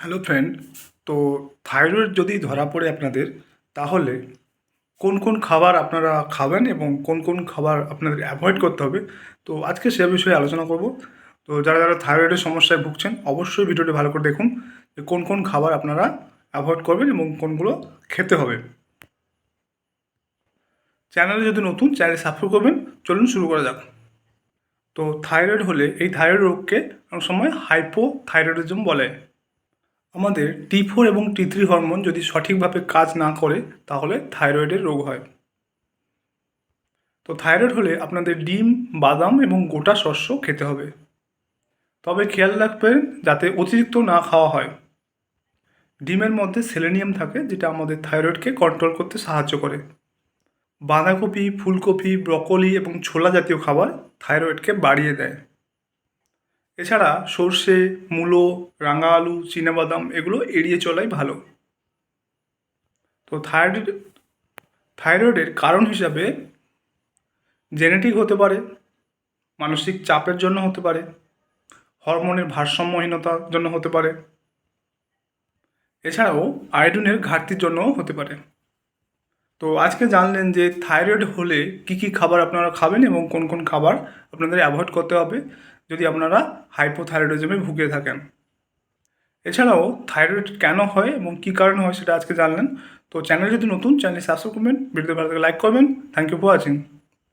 Hello friend, তো thyroid যদি ধরা পড়ে আপনাদের, তাহলে কোন কোন খাবার আপনারা খাবেন এবং কোন কোন খাবার আপনাদের অ্যাভয়েড করতে হবে? তো আজকে সে বিষয়ে আলোচনা করব। তো যারা যারা থাইরয়েডের সমস্যায় ভুগছেন, অবশ্যই ভিডিওটি ভালো করে দেখুন যে কোন কোন খাবার আপনারা অ্যাভয়েড করবেন এবং কোনগুলো খেতে হবে। চ্যানেলে যদি নতুন চ্যানেল সাবস্ক্রাইব করবেন। চলুন শুরু করা যাক। তো থাইরয়েড হলে এই থাইরয়েড রোগকে অনেক সময় হাইপো থাইরয়েডিজম বলে। আমাদের টি ফোর এবং টি থ্রি হরমোন যদি সঠিকভাবে কাজ না করে, তাহলে থাইরয়েডের রোগ হয়। তো থাইরয়েড হলে আপনাদের ডিম, বাদাম এবং গোটা শস্য খেতে হবে। তবে খেয়াল রাখবেন যাতে অতিরিক্ত না খাওয়া হয়। ডিমের মধ্যে সেলেনিয়াম থাকে, যেটা আমাদের থাইরয়েডকে কন্ট্রোল করতে সাহায্য করে। বাঁধাকপি, ফুলকপি ব্রকলি এবং ছোলা জাতীয় খাবার থাইরয়েডকে বাড়িয়ে দেয়। এছাড়া সর্ষে, মূলো রাঙা আলু চীনাবাদাম এগুলো এড়িয়ে চলাই ভালো। তো থাইরয়েড, থাইরয়েডের কারণ হিসাবে জেনেটিক হতে পারে, মানসিক চাপের জন্য হতে পারে, হরমোনের ভারসাম্যহীনতার জন্য হতে পারে। এছাড়াও আয়োডিনের ঘাটতির জন্যও হতে পারে। তো আজকে জানলেন যে থাইরয়েড হলে কি কি খাবার আপনারা খাবেন এবং কোন কোন খাবার আপনাদের অ্যাভয়েড করতে হবে যদি আপনারা হাইপোথাইরয়েডিজমে ভুগে থাকেন। এছাড়াও থাইরয়েড কেন হয় এবং কী কারণে হয় সেটা আজকে জানলেন। তো চ্যানেল যদি নতুন চ্যানেল সাবস্ক্রাইব করবেন, ভিডিওতে ভালো লাইক করবেন। Thank you for watching